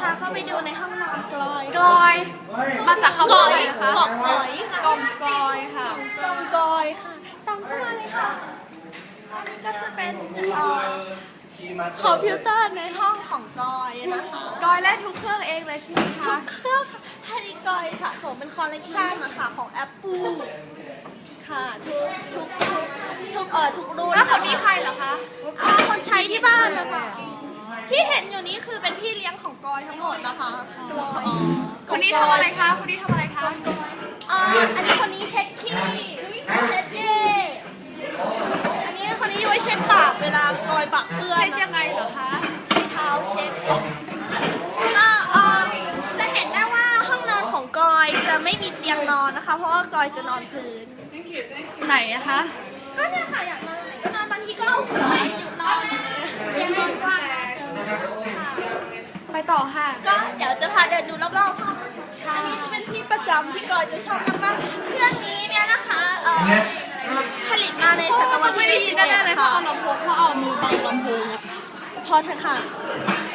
พาเข้าไปดูในห้องนอนกลอยกลอย มาจากคำกลว่าออะไรยนะคะเกาะกลอยค่ะกลมกลอยค่ะกองกลอยค่ะตามเข้ามาเลยค่ะอันนี้ก็จะเป็นเอ่อคอมพิวเตอร์ในห้องของกอยนะคะกลอยเล่นทุกเครื่องเองเลยใช่ไหมทุคะกเครื่องค่ะภายในกอยสะสมเป็นคอลเลกชันนะคะของ Apple ค่ะทุกทุกทุกทุกเอ่อทุกรุ่นแล้วคนนี้ใครเหรอคะอ่าคนใช้ที่บ้านนะคะ ที่เห็นอยู่นี้คือเป็นพี่เลี้ยงของกอยทั้งหมดนะคะกอยคนนี้ทำอะไรคะ คนนี้ทำอะไรคะอ่าอันนี้คนนี้เช็ดขี้เช็ดเย่อันนี้คนนี้ไว้เช็ดปากเวลากอยปากเปื้อนเช็ดยังไงเหรอคะใช้เท้าเช็ดก็เอ่อจะเห็นได้ว่าห้องนอนของกอยจะไม่มีเตียงนอนนะคะ เพราะว่ากอยจะนอนพื้นไหนอะคะก็เนี่ยค่ะอยากนอนไหนก็นอนบางทีก็เอาหัวอยู่นอน ยังนอนกว้างไป ต่อค่ะ ก็เดี๋ยวจะพาเดินดูรอบๆห้องอันนี้จะเป็นที่ประจำที่กอยจะชอบมากๆเครื่องนี้เนี่ยนะคะเอ่อผลิตมาในศตวรรษไม่ที่ได้ยินแน่ๆเลย21เพราะค่ะเอาลำโพงเพราะเอามือบังลำโพงพอเถอะค่ะเจอกันใหม่ EP หน้าค่ะ